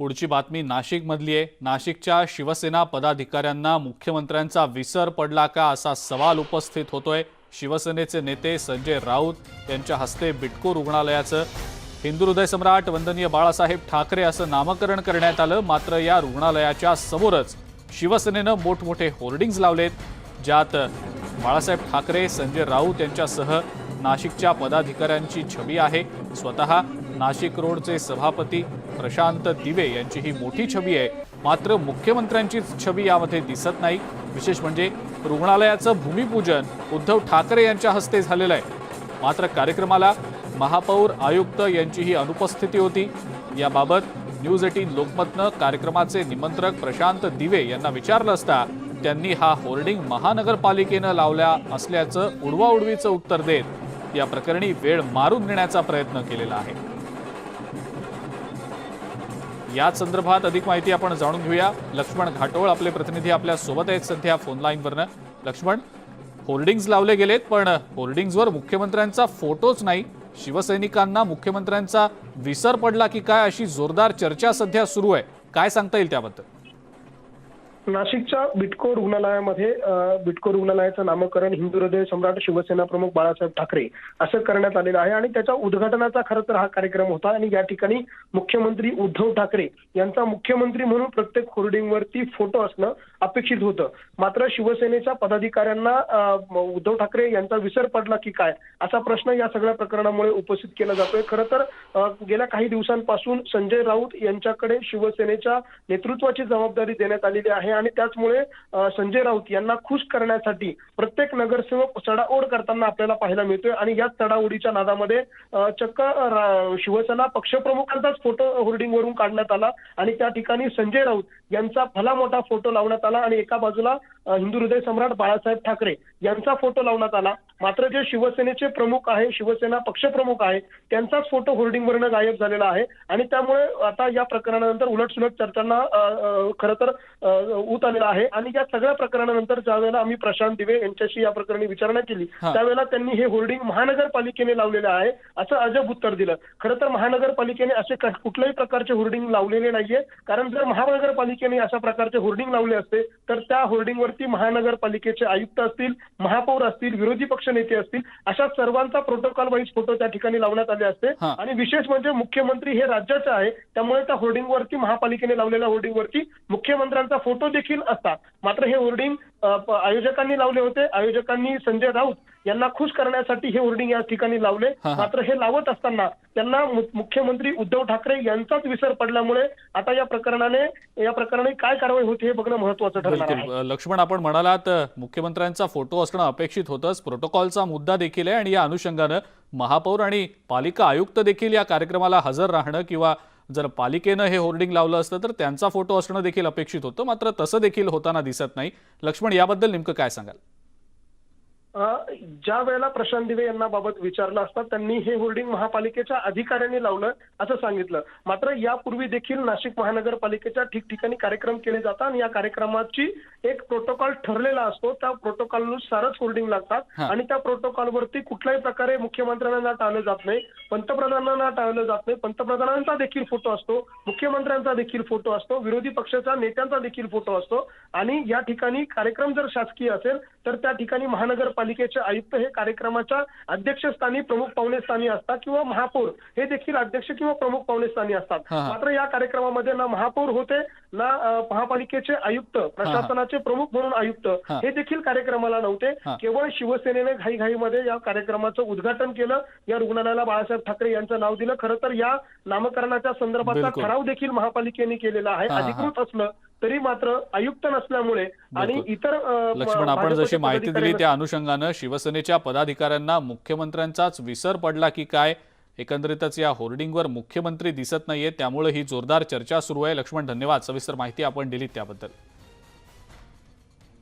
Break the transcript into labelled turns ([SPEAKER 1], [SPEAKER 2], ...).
[SPEAKER 1] पुढची बातमी नाशिकमधली आहे. नाशिकच्या शिवसेना पदाधिकाऱ्यांना मुख्यमंत्र्यांचा विसर पडला का असा सवाल उपस्थित होतोय. शिवसेनेचे नेते संजय राऊत यांच्या हस्ते बिटको रुग्णालयाचं. हिंदू हृदय सम्राट वंदनीय बाळासाहेब ठाकरे असं नामकरण करण्यात आलं मात्र या रुग्णालयाच्या समोरच शिवसेनेनं मोठमोठे होर्डिंग्ज लावलेत ज्यात बाळासाहेब ठाकरे संजय राऊत यांच्यासह नाशिकच्या पदाधिकाऱ्यांची छबी आहे. स्वतः नाशिक रोडचे सभापती प्रशांत दिवे यांची ही मोठी छबी आहे. मात्र मुख्यमंत्र्यांचीच छबी यामध्ये दिसत नाही. विशेष म्हणजे रुग्णालयाचं भूमिपूजन उद्धव ठाकरे यांच्या हस्ते झालेलं आहे. मात्र कार्यक्रमाला महापौर आयुक्त यांचीही अनुपस्थिती होती. याबाबत न्यूज एटीन लोकमतनं कार्यक्रमाचे निमंत्रक प्रशांत दिवे यांना विचारलं असता त्यांनी हा होर्डिंग महानगरपालिकेनं लावल्या असल्याचं उडवाउडवीचं उत्तर देत या प्रकरणी वेळ मारून घेण्याचा प्रयत्न केलेला आहे. याच संदर्भात अधिक माहिती आपण जाणून घेऊया. लक्ष्मण घाटोळ आपले प्रतिनिधी आपल्यासोबत आहेत सध्या फोन लाईनवरनं लक्ष्मण होर्डिंग्ज लावले गेलेत पण होर्डिंग्जवर मुख्यमंत्र्यांचा फोटोच नाही. शिवसैनिकांना मुख्यमंत्र्यांचा विसर पडला की काय अशी जोरदार चर्चा सध्या सुरू आहे. काय सांगता येईल त्याबद्दल?
[SPEAKER 2] नाशिकच्या बिटको रुग्णालयामध्ये बिटको रुग्णालयाचं नामकरण हिंदू हृदय सम्राट शिवसेना प्रमुख बाळासाहेब ठाकरे असं करण्यात आलेलं आहे आणि त्याच्या उद्घाटनाचा खरं तर हा कार्यक्रम होता आणि या ठिकाणी मुख्यमंत्री उद्धव ठाकरे यांचा मुख्यमंत्री म्हणून प्रत्येक होर्डिंगवरती फोटो असणं अपेक्षित होतं. मात्र शिवसेनेच्या पदाधिकाऱ्यांना उद्धव ठाकरे यांचा विसर पडला की काय असा प्रश्न या सगळ्या प्रकरणामुळे उपस्थित केला जातोय. खरं तर गेल्या काही दिवसांपासून संजय राऊत यांच्याकडे शिवसेनेच्या नेतृत्वाची जबाबदारी देण्यात आलेली आहे आणि त्याचमुळे संजय राऊत यांना खुश करण्यासाठी प्रत्येक नगरसेवक चढाओढ करताना आपल्याला पाहायला मिळतोय आणि याच चढाओढीच्या नादामध्ये चक्क शिवसेना पक्षप्रमुखांचाच फोटो होर्डिंगवरून काढण्यात आला आणि त्या ठिकाणी संजय राऊत यांचा भला मोठा फोटो लावण्यात आला आणि एका बाजूला हिंदू हृदय सम्राट बाळासाहेब ठाकरे यांचा फोटो लावण्यात आला. मात्र जे शिवसेनेचे प्रमुख आहे शिवसेना पक्षप्रमुख आहे त्यांचाच फोटो होर्डिंगवरनं गायब झालेला आहे. आणि त्यामुळे आता या प्रकरणानंतर उलटसुलट चर्चांना खरं तर ऊत आलेला आहे. आणि या सगळ्या प्रकरणानंतर ज्यावेळेला आम्ही प्रशांत दिवे यांच्याशी या प्रकरणी विचारणा केली. त्यावेळेला त्यांनी हे होर्डिंग महानगरपालिकेने लावलेलं आहे असं अजब उत्तर दिलं. खरं तर महानगरपालिकेने असे कुठल्याही प्रकारचे होर्डिंग लावलेले नाहीये. कारण जर महानगरपालिकेने अशा प्रकारचे होर्डिंग लावले असते तर त्या होर्डिंगवरती महानगरपालिकेचे आयुक्त असतील महापौर असतील विरोधी पक्ष नेते असतील अशा सर्वांचा प्रोटोकॉल वाईज फोटो त्या ठिकाणी लावण्यात आले असते. आणि विशेष म्हणजे मुख्यमंत्री हे राज्याचे आहे त्यामुळे त्या होर्डिंगवरती महापालिकेने लावलेल्या होर्डिंगवरती मुख्यमंत्र्यांचा फोटो देखील असतात मात्र हे होर्डिंग आयोजकांनी लावले होते. आयोजकांनी संजय राऊत यांना खुश करण्यासाठी हे होर्डिंग या ठिकाणी लावले. मात्र हे लावत असताना त्यांना मुख्यमंत्री उद्धव ठाकरे यांचाच विसर पडल्यामुळे आता या प्रकरणाने या प्रकरणाने काय कारवाई होती हे बघणं महत्वाचं ठरणार
[SPEAKER 1] लक्ष्मण आपण म्हणालात मुख्यमंत्र्यांचा फोटो असणं अपेक्षित होतंच. प्रोटोकॉलचा मुद्दा देखील आहे आणि या अनुषंगानं महापौर आणि पालिका आयुक्त देखील या कार्यक्रमाला हजर राहणं किंवा जर पालिकेनं हे होर्डिंग लावलं असतं तर त्यांचा फोटो असणं देखील अपेक्षित होतं मात्र तसं देखील होताना दिसत नाही. लक्ष्मण याबद्दल नेमकं काय सांगाल?
[SPEAKER 2] ज्या वेळेला प्रशांत दिवे यांना बाबत विचारलं असता त्यांनी हे होर्डिंग महापालिकेच्या अधिकाऱ्यांनी लावलं असं सांगितलं. मात्र यापूर्वी देखील नाशिक महानगरपालिकेच्या ठिकठिकाणी कार्यक्रम केले जातात आणि या कार्यक्रमाची एक प्रोटोकॉल ठरलेला असतो. त्या प्रोटोकॉलनुसारच होर्डिंग लागतात. आणि त्या प्रोटोकॉलवरती कुठल्याही प्रकारे मुख्यमंत्र्यांना टाळलं जात नाही पंतप्रधानांना टाळलं जात नाही. पंतप्रधानांचा देखील फोटो असतो मुख्यमंत्र्यांचा देखील फोटो असतो विरोधी पक्षाच्या नेत्यांचा देखील फोटो असतो. आणि या ठिकाणी कार्यक्रम जर शासकीय असेल तर त्या ठिकाणी महानगरपालिकेचे आयुक्त हे कार्यक्रमाच्या अध्यक्षस्थानी प्रमुख पाहुणेस्थानी असतात किंवा महापौर हे देखील अध्यक्ष किंवा प्रमुख पाहुणेस्थानी असतात. मात्र या कार्यक्रमामध्ये ना महापौर होते ना महापालिकेचे आयुक्त प्रशासनाचे प्रमुख म्हणून आयुक्त
[SPEAKER 1] हा.
[SPEAKER 2] देखील कार्यक्रमाला नव्हते. केवळ शिवसेनेने घाईघाईमध्ये या कार्यक्रमाचं उद्घाटन केलं या रुग्णालयाला बाळासाहेब ठाकरे यांचं नाव दिलं खरं तर या नामकरणाच्या संदर्भातला. ठराव देखील महापालिकेने केलेला आहे. अधिकृत असलं तरी मात्र आयुक्त नसल्यामुळे आणि. इतर
[SPEAKER 1] लक्ष्मण आपण जशी माहिती दिली त्या अनुषंगानं शिवसेनेच्या पदाधिकाऱ्यांना मुख्यमंत्र्यांचाच विसर पडला की काय एकंदरीतच या होर्डिंगवर मुख्यमंत्री दिसत नाहीये त्यामुळे ही जोरदार चर्चा सुरू आहे. लक्ष्मण धन्यवाद. सविस्तर माहिती आपण दिली त्याबद्दल.